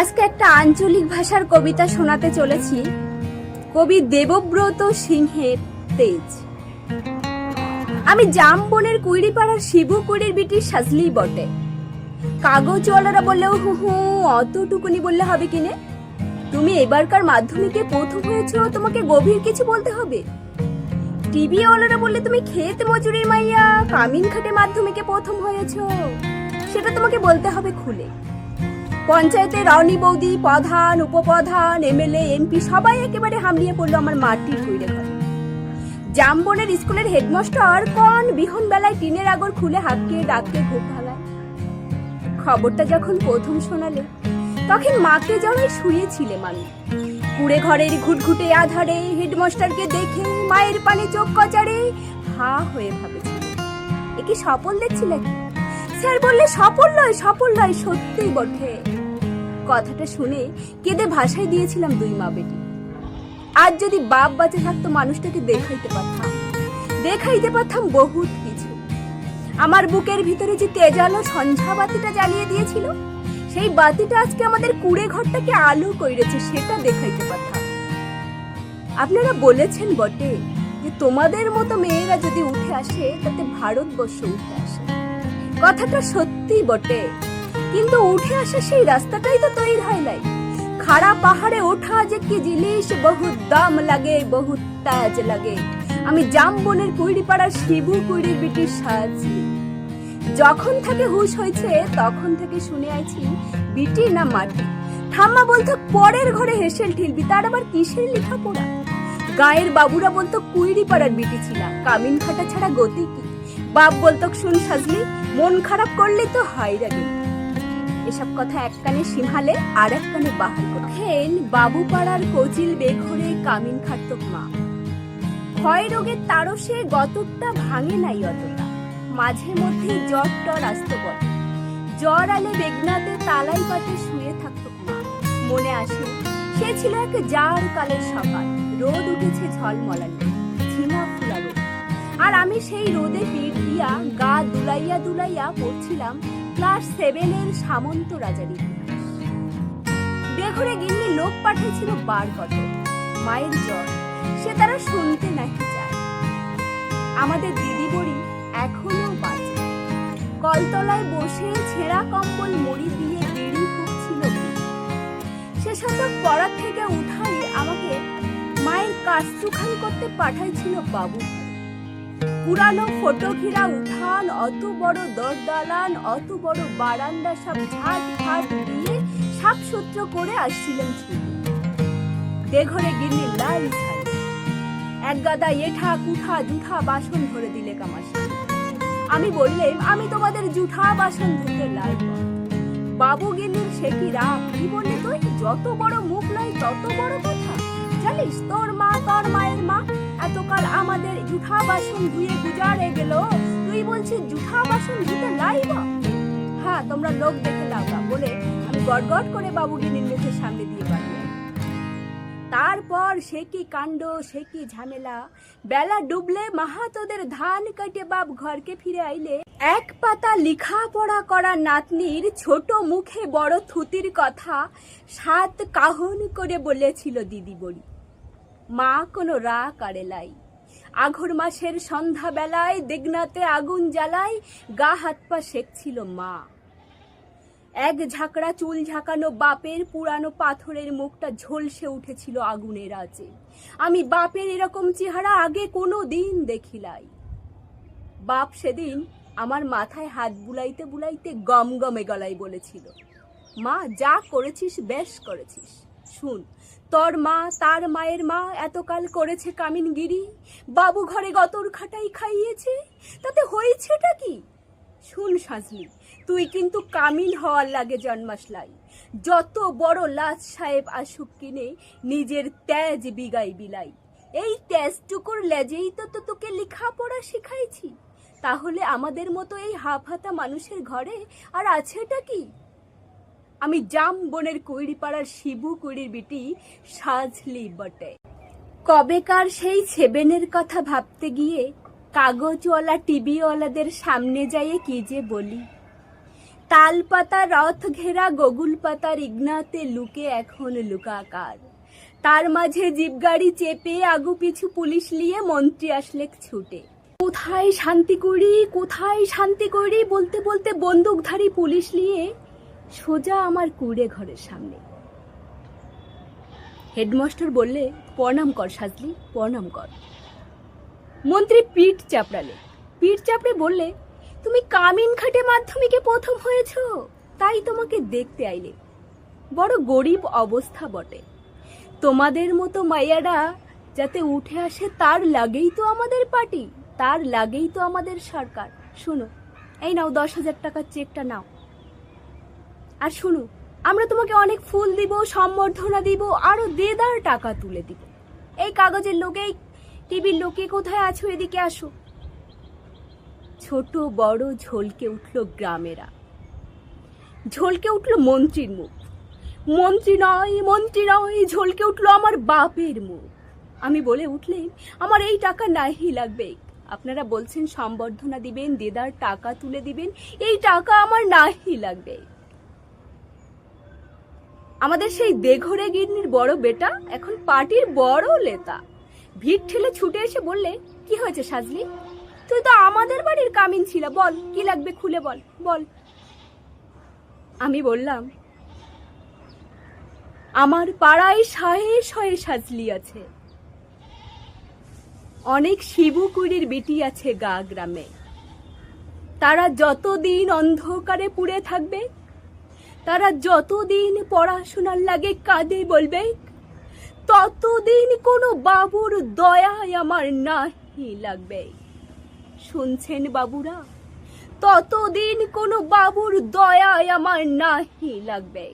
আজকে একটা আঞ্চলিক ভাষার কবিতা শোনাতে চলেছি। কবি দেবব্রত সিংহের তেজ। আমি জামবনের কুইড়িপাড়ার শিবু কুড়ির বিটির সাজলেই বটে। কাগজওয়ালারা বললেও হু হু, অতটুকুনি বললে হবে কিনে। তুমি এবারকার মাধ্যমিকে প্রথম হয়েছো, তোমাকে গভীর কিছু বলতে হবে। টিভি ওয়ালারা বললে তুমি খেত মজুরির মাইয়া, কামিন খাটে মাধ্যমিকে প্রথম হয়েছো। সেটা তোমাকে বলতে হবে খুলে। পঞ্চায়েতে রনি বৌদি, প্রধান, উপপ্রধান, এমএলএ, এমপি, সবাই একেবারে হামলিয়ে পড়ল আমার মাটির কইরে ঘরে। জামবনের স্কুলের হেডমাস্টার কোন বিহন বেলায় টিনের আগর খুলে হাঁকিয়ে ডাককে ঘুম ভালায় খবরটা যখন প্রথম শোনালে, তখন মাকে জড়াই শুয়েছিলেম আমি কুড়ে ঘরের ঘুটঘুটে আধারে হেডমাস্টারকে দেখে মায়ের পানে চোখ কচারে হা হয়ে ভাবেছিল। এ কি সফল দেখছিলে? স্যার বললে সফল নয় সফল নয়, সত্যিই বটে। কথাটা শুনে কেঁদে ভাষায় দিয়েছিলাম দুই মা বেটি। আজ যদি বাপ বাঁচে থাকতো মানুষটাকে দেখাইতে পারতাম। দেখাইতে পারতাম বহুত কিছু। আমার বুকের ভিতরে যে তেজালো সন্ধ্যা বাতিটা জ্বালিয়ে দিয়েছিল, সেই বাতিটা আজকে আমাদের কুড়ে ঘরটাকে আলো কইরেছে, সেটা দেখাইতে পারতাম। আপনারা বলেছেন বটে যে তোমাদের মতো মেয়েরা যদি উঠে আসে, তাতে ভারতবর্ষ উঠে কথাটা সত্যি বটে। কিন্তু উঠে আসা সেই রাস্তাটাই তো তৈরি হয় নাই। খাড়া পাহাড়ে ওঠা যে কি জিনিস, বহুত দাম লাগে, বহুত তাজ লাগে। আমি জামবনের কুইড়িপাড়ার শিবু কুইড়ির বিটির সাজি। যখন থেকে হুশ হয়েছে, তখন থেকে শুনে আইছি, বিটি না মাটি। ঠাম্মা বলতো, পরের ঘরে হেসেল ঠিলবি, তার আবার কিসের লেখাপড়া? গায়ের বাবুরা বলতো কুইড়ি পাড়ার বিটি ছিলা, কামিন খাটা ছাড়া গতি কি? বাপ বলতো, শুন সাজলি, মন খারাপ করলে তো হাইরা গেল এসব কথা এক কানে সিমহালে আর এক কানে বাহাল খেন বাবু পাড়ার কোচিল বেঘরে কামিন খাটত মা। ক্ষয় রোগের তারসে গতরটা ভাঙে নাই অতটা। মাঝে মধ্যে জ্বর টর আসত বটে। জ্বর আলে বেগনাতে তালাই পাতে শুয়ে থাকতো মা। মনে আসে, সে ছিল এক জার কালের সকাল। রোদ উঠেছে ঝলমলানি সেই রোদে পিঠ দিয়া গা দুলাইয়া দুলাইয়া পড়ছিলাম ক্লাস সেভেনের সামন্ত রাজার ইতিহাস। বেঘরে গিন্নি লোক পাঠিয়েছিল বার কত মায়ের জ্বর, সে তারা শুনতে নাকি চায়। আমাদের দিদি বড়ি এখনও বাঁচে। কলতলায় বসে ছেঁড়া কম্বল মুড়ি দিয়ে বিড়ি ফুটছিল সে শতক পড়ার থেকে উঠাই আমাকে মায়ের কাজটুখান করতে পাঠাইছিল বাবু পুরানো ফটো ঘিরা উঠান, অত বড় দরদালান, অত বড় বারান্দা, সব ঝাট ফাট দিয়ে সাপ সূত্র করে আসছিলেন গিন্নি লাল এক গাদা এঠা, কুঠা জুঠা বাসন ধরে দিলে কামাশি। আমি বললেম, আমি তোমাদের জুঠা বাসন ধুতে লাগব বাবু গিন্নির সে কি রাগ? কি বললে তুই? যত বড় মুখ লাই তত বড় কথা। জানিস, তোর মা, তোর মায়ের মা এতকাল আমাদের জুঠা বাসন ধুয়ে গুজারে গেল। তুই বলছিস জুঠা বাসন ধুতে লাইব হ্যাঁ তোমরা লোক দেখে লাউকা বলে আমি গড়গড় করে বাবু গিন্নির মুখের সামনে দিয়ে পারলাম তারপর সে কি কাণ্ড, সে কি ঝামেলা? বেলা ডুবলে মাহাতোদের ধান কাটে বাপ ঘরকে ফিরে আইলে এক পাতা লিখা পড়া করা নাতনির ছোট মুখে বড় থুতির কথা সাত কাহন করে বলেছিল দিদি বড়ি মা কোনো রা কারেলাই আঘর মাসের সন্ধ্যা বেলায় দেগনাতে আগুন জ্বালায় গা হাত পা সেকছিল মা। এক ঝাঁকড়া চুল ঝাঁকানো বাপের পুরানো পাথরের মুখটা ঝলসে উঠেছিল আগুনের আঁচে। আমি বাপের এরকম চেহারা আগে কোনো দিন দেখিলাই। বাপ সেদিন আমার মাথায় হাত বুলাইতে বুলাইতে গম গমে গলায় বলেছিল, মা, যা করেছিস, বেশ করেছিস। শুন তোর মা, তার মায়ের মা এতকাল করেছে কামিনগিরি। বাবু ঘরে গতর খাটাই খাইয়েছে। তাতে হয়েছেটা কি? শুন সাজলি তুই কিন্তু কামিন হওয়ার লাগে জন্মাসলাই। যত বড় লাজ সাহেব আসুক কিনে, নিজের তেজ বিগাই বিলাই। এই তেজটুকুর লেজেই তো তো তোকে লেখাপড়া শিখাইছি। তাহলে আমাদের মতো এই হাফ হাতা মানুষের ঘরে আর আছেটা কি? আমি জাম বনের কুইড়িপাড়ার শিবু কুড়ির বিটি সাজলি বটে। কবেকার সেই সেবেনের কথা ভাবতে গিয়ে কাগজওয়ালা, টিভিওয়ালাদের সামনে যাইয়ে কি যে বলি। তাল পাতা রথ ঘেরা গগুল পাতার ইগনাতে লুকে এখন লুকাকার। তার মাঝে জিপগাড়ি চেপে আগু পিছু পুলিশ নিয়ে মন্ত্রী আসলে ছুটে। কোথায় শান্তি করি কোথায় শান্তি করি বলতে বলতে বন্দুকধারী পুলিশ নিয়ে সোজা আমার কুড়ে ঘরের সামনে। হেডমাস্টার বললে, প্রণাম কর সাজলি, প্রণাম কর। মন্ত্রী পিঠ চাপড়ালে। পিঠ চাপড়ে বললে, তুমি কামিন খাটে মাধ্যমিকে প্রথম হয়েছো, তাই তোমাকে দেখতে আইলে। বড় গরিব অবস্থা বটে। তোমাদের মতো মাইয়ারা যাতে উঠে আসে, তার লাগেই তো আমাদের পার্টি, তার লাগেই তো আমাদের সরকার। শোনো, এই নাও দশ হাজার টাকার চেকটা নাও। আর শুনো, আমরা তোমাকে অনেক ফুল দিব, সম্বর্ধনা দিব, আরও দেদার টাকা তুলে দিব। এই কাগজের লোকেই টিভির লোকে কোথায় আছো এদিকে আসো। ছোট বড় ঝলকে উঠল গ্রামেরা। ঝলকে উঠল মন্ত্রীর মুখ। মন্ত্রী নয় মন্ত্রী নয়, ঝলকে উঠল আমার বাপের মুখ। আমি বলে উঠলেন, আমার এই টাকা নাহি লাগবে। আপনারা বলছেন সম্বর্ধনা দিবেন, দেদার টাকা তুলে দিবেন, এই টাকা আমার নাহি লাগবে। আমাদের সেই দেঘরে গিন্নির বড় বেটা এখন পার্টির বড় লেতা। ভিড় ঠেলে ছুটে এসে বললে, কি হয়েছে সাজলি? তুই তো আমাদের বাড়ির কামিন ছিল, বল, কি লাগবে খুলে বল বল। আমি বললাম, আমার পাড়ায় শয়ে শয়ে সাজলি আছে। অনেক শিবুকুড়ির বিটি আছে গা গ্রামে। তারা যতদিন অন্ধকারে পুড়ে থাকবে তারা যতদিন পড়াশোনার লাগে কাঁদে বলবে, ততদিন কোনো বাবুর দয়ায় আমার নাহি লাগবে। শুনছেন বাবুরা? ততদিন কোনো বাবুর দয়ায় আমার নাহি লাগবে।